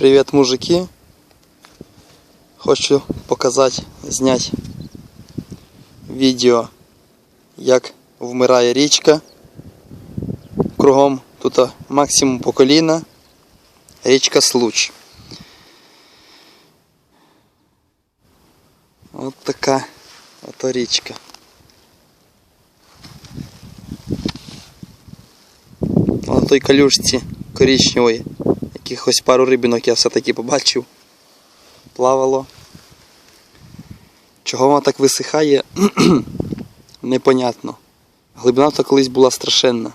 Привіт, мужики. Хочу показати, зняти відео, як вмирає річка. Кругом тут максимум по коліна. Річка Случ. От така ото річка. На той калюшці коричневої. Якихось пару рибінок я все-таки побачив. Плавало. Чого вона так висихає, непонятно. Глибина то колись була страшенна.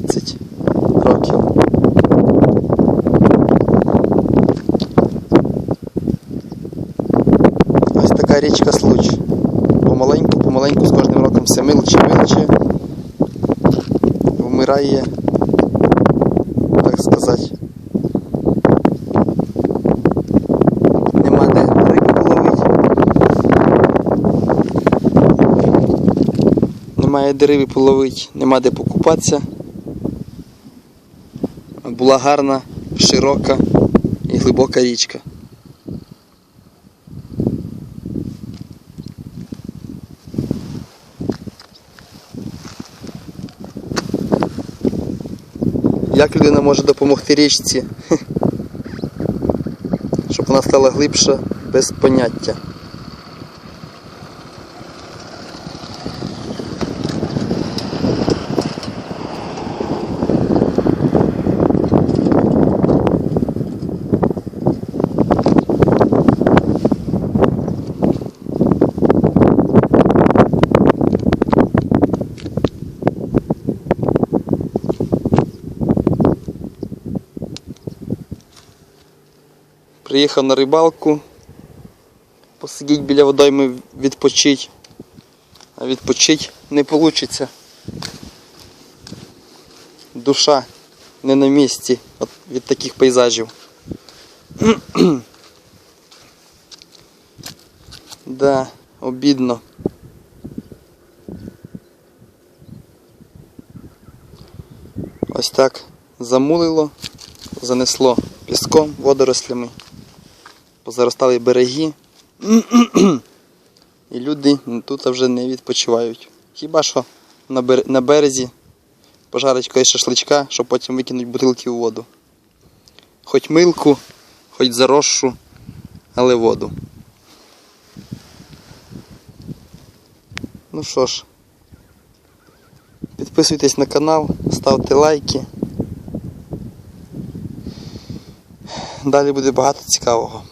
15 років. Ось така річка Случ. Помаленьку-помаленьку з кожним роком все милче-милче вмирає, так сказати. Нема де рибу половити. Немає де половить, нема де покупатися. Була гарна, широка і глибока річка. Як людина може допомогти річці, щоб вона стала глибша без поняття. Приїхав на рибалку, посидіть біля водойми відпочить. А відпочить не вийде. Душа не на місці от від таких пейзажів. да, обідно. Ось так замулило, занесло піском, водорослями, позаростали береги. І люди тут вже не відпочивають. Хіба що на березі пожарить когось шашличка, щоб потім викинуть бутилки у воду. Хоч милку, хоч заросшу, але воду. Ну що ж, підписуйтесь на канал, ставте лайки. Далі буде багато цікавого.